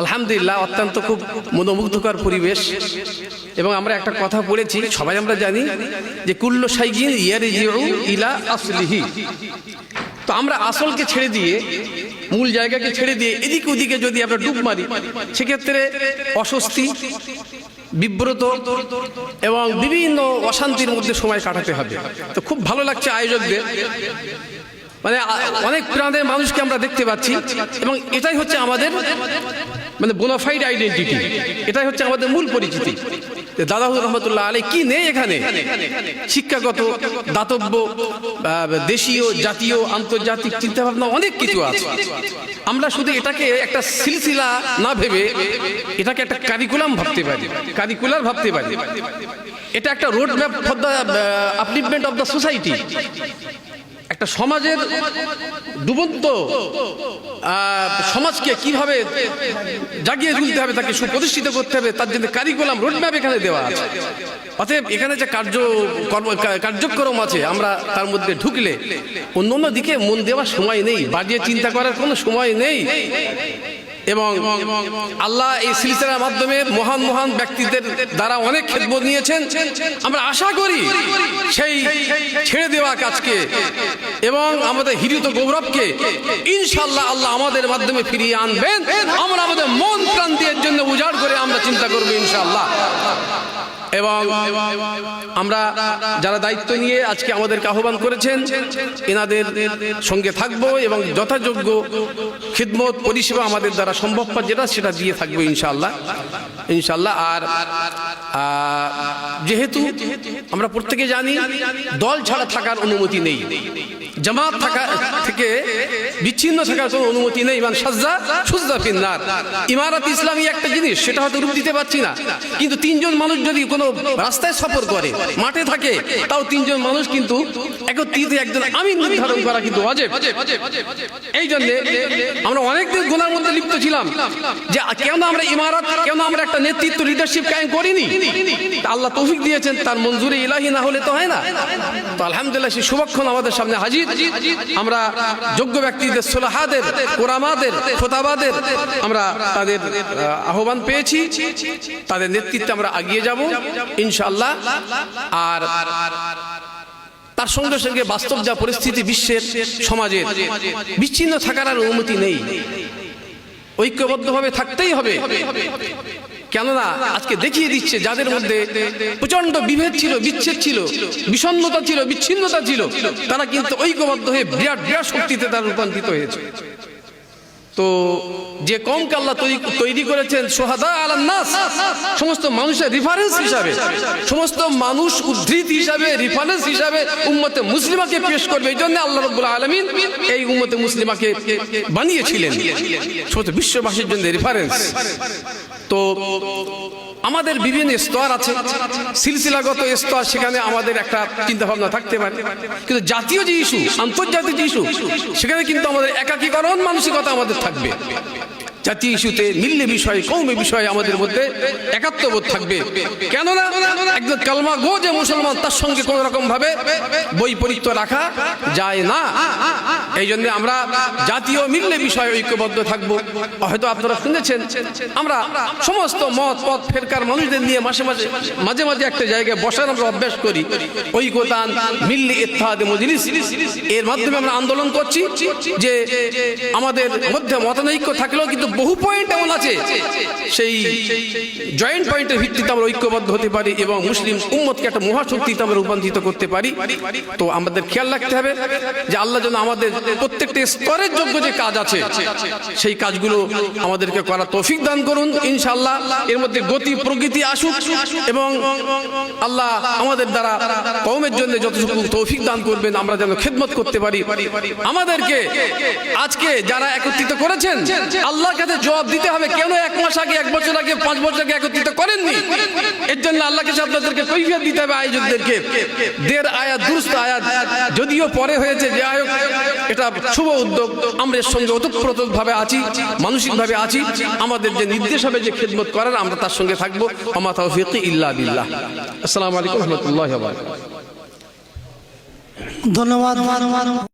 আলহামদুলিল্লাহ, অত্যন্ত খুব মনোমুগ্ধকর পরিবেশ। এবং আমরা একটা কথা পড়েছি সবাই আমরা জানি যে কুল্ল ইয়ারজিউ ইলা আসলিহি। তো আমরা আসলকে ছেড়ে দিয়ে, মূল জায়গাকে ছেড়ে দিয়ে এদিক ওদিকে যদি আমরা ডুব মারি, সেক্ষেত্রে অস্বস্তি, বিব্রত এবং বিভিন্ন অশান্তির মধ্যে সময় কাটাতে হবে। তো খুব ভালো লাগছে আয়োজকদের। মানে অনেক প্রাণের মানুষকে আমরা দেখতে পাচ্ছি। এবং এটাই হচ্ছে আমাদের মানে বোনাফাইড আইডেন্টিটি এটাই হচ্ছে আমাদের মূল পরিচিতি। দাদাহুর রহমতুল্লাহ আলী কি নেই এখানে? শিক্ষাগত, দাতব্য দেশীয়, জাতীয়, আন্তর্জাতিক চিন্তাভাবনা অনেক কিছু আছে। আমরা শুধু এটাকে একটা সিলসিলা না ভেবে এটাকে একটা কারিকুলাম ভাবতে পারি। কারিকুলার ভাবতে পারি। এটা একটা road map for the upliftment of the society একটা সমাজের ডুবন্ত সমাজকে কীভাবে জাগিয়ে তুলতে হবে, তাকে সুপ্রতিষ্ঠিত করতে হবে, তার জন্য কারিকুলাম রোডম্যাপ এখানে দেওয়া আছে। অতএব এখানে যে কার্য কার্যক্রম আছে, আমরা তার মধ্যে ঢুকলে অন্য দিকে মন দেওয়ার সময় নেই, বাজিয়ে চিন্তা করার কোনো সময় নেই। এবং আল্লাহ এই সিলসিলার মাধ্যমে মহান মহান ব্যক্তিদের দ্বারা অনেক খেদমত নিয়েছেন। আমরা আশা করি সেই ছেড়ে দেওয়া কাজকে এবং আমাদের হিরিত গৌরবকে ইনশাল্লাহ আল্লাহ আমাদের মাধ্যমে ফিরিয়ে আনবেন। আমরা আমাদের মন প্রাণ দিয়ে জন্য উজাড় করে আমরা চিন্তা করব ইনশাল্লাহ এবং আমরা যারা দায়িত্ব নিয়ে আজকে আমাদেরকে আহ্বান করেছেন, এনাদের সঙ্গে থাকব এবং যথাযোগ্য খিদমত, পরিষেবা আমাদের দ্বারা সম্ভবপর যেটা সেটা দিয়ে থাকব ইনশাল্লাহ ইনশাল্লাহ আর যেহেতু আমরা প্রত্যেকে জানি, দল ছাড়া থাকার অনুমতি নেই। জামাত থাকা থেকে বিচ্ছিন্ন থাকার কোনো অনুমতি নেই মানে সাজ্জা সুজ্জা ফিন্নার। ইমারাত ইসলামী একটা জিনিস, সেটা হয়তো রূপ দিতে পারছি না। কিন্তু তিনজন মানুষ যদি কোনো রাস্তায় সফর করে, মাঠে থাকে, তাও তিনজন মানুষ কিন্তু একত্রিত একজন আমি নির্ধারণ করা কিন্তু এই আমরা অনেকদিন মধ্যে লিপ্ত ছিলাম যে কেন আমরা ইমারত, কেন আমরা একটা নেতৃত্ব লিডারশিপ কায়েম করিনি? আল্লাহ তৌফিক দিয়েছেন, তার মঞ্জুরি ইলাহি না হলে তো হয় না। তো আলহামদুলিল্লাহ আমাদের সামনে হাজির। আমরা যোগ্য ব্যক্তিদের সোলাহাদের কোরআমাদের খোতাবাদের আমরা তাদের আহ্বান পেয়েছি। তাদের নেতৃত্বে আমরা এগিয়ে যাব, ইনশাআল্লাহ। আর তার সঙ্গে সঙ্গে বাস্তব যা পরিস্থিতি বিশ্বের সমাজের বিচ্ছিন্ন থাকার আর অনুমতি নেই। ঐক্যবদ্ধভাবে থাকতেই হবে। কেননা আজকে দেখিয়ে দিচ্ছে যাদের মধ্যে প্রচণ্ড বিভেদ ছিল, বিচ্ছেদ ছিল, বিষণ্ণতা ছিল, বিচ্ছিন্নতা ছিল, তারা কিন্তু ঐক্যবদ্ধ হয়ে বিরাট বিরাট শক্তিতে তারা রূপান্তরিত হয়েছে। তো যে কমকে আল্লাহ তৈরি- করেছেন সোহাদা আলান্নাস, সমস্ত মানুষের রিফারেন্স হিসাবে, সমস্ত মানুষ উদ্ধৃত হিসাবে রিফারেন্স হিসাবে উম্মতে মুসলিমাকে পেশ করবে, এই জন্য আল্লাহ রব্বুল আলমিন এই উম্মতে মুসলিমাকে বানিয়েছিলেন। সমস্ত বিশ্ববাসীর জন্য রেফারেন্স তো আমাদের বিভিন্ন স্তর আছে। সিলসিলাগত স্তর, সেখানে আমাদের একটা চিন্তা ভাবনা থাকতে পারে। কিন্তু জাতীয় যে ইস্যু, আন্তর্জাতিক যে ইস্যু, সেখানে কিন্তু আমাদের একাকীকরণ মানসিকতা আমাদের থাকবে। জাতীয় ইস্যুতে মিল্লে বিষয়ে, কৌমে বিষয়ে আমাদের মধ্যে একাত্মবোধ থাকবে। কেননা একজন কালমা গো যে মুসলমান, তার সঙ্গে কোন রকম ভাবে বই বৈপরীত্য রাখা যায় না। এই জন্য আমরা জাতীয় মিল্লে বিষয়ে ঐক্যবদ্ধ থাকব। হয়তো আপনারা শুনেছেন, আমরা সমস্ত মত, পথ, ফেরকার মানুষদের নিয়ে মাসে মাসে মাঝে মাঝে একটা জায়গায় বসার আমরা অভ্যাস করি। ঐক্যতান মিল্লি ইত্তাহাদে মজলিস এর মাধ্যমে আমরা আন্দোলন করছি যে আমাদের মধ্যে মতানৈক্য থাকলেও কিন্তু বহু পয়েন্ট এমন আছে। সেই জয়েন্ট পয়েন্টের ভিত্তিতে আমরা ঐক্যবদ্ধ হতে পারি এবং মুসলিম উম্মতকে একটা মহাশক্তিতে আমরা রূপান্তরিত করতে পারি। তো আমাদের খেয়াল রাখতে হবে যে আল্লাহ যেন আমাদের প্রত্যেকটা স্তরের যোগ্য যে কাজ আছে, সেই কাজগুলো আমাদেরকে করা তৌফিক দান করুন, ইনশাআল্লাহ। এর মধ্যে গতি প্রকৃতি আসুক এবং আল্লাহ আমাদের দ্বারা কৌমের জন্য যতটুকু তৌফিক দান করবেন, আমরা যেন খেদমত করতে পারি। আমাদেরকে আজকে যারা একত্রিত করেছেন, আল্লাহর কাছে জবাব দিতে হবে, কেন এক মাস আগে, এক বছর আগে, পাঁচ বছর আগে একত্রিত করেননি? এর জন্য আল্লাহ কাছে আপনাদেরকে কৈফিয়ত দিতে হবে আয়োজকদেরকে। দের আয়াত, দুরুস্ত আয়াত, যদিও পরে হয়েছে, যে আয়োগ, এটা শুভ উদ্যোগ, আমরা এর সঙ্গে ওতপ্রোত ভাবে আছি মানসিক ভাবে আছি, আমাদের যে নির্দেশ হবে, যে খেদমত করার, আমরা তার সঙ্গে থাকব। আমা তৌফিক ইল্লা বিল্লাহ। আসসালামু আলাইকুম রহমতুল্লাহ ধন্যবাদ।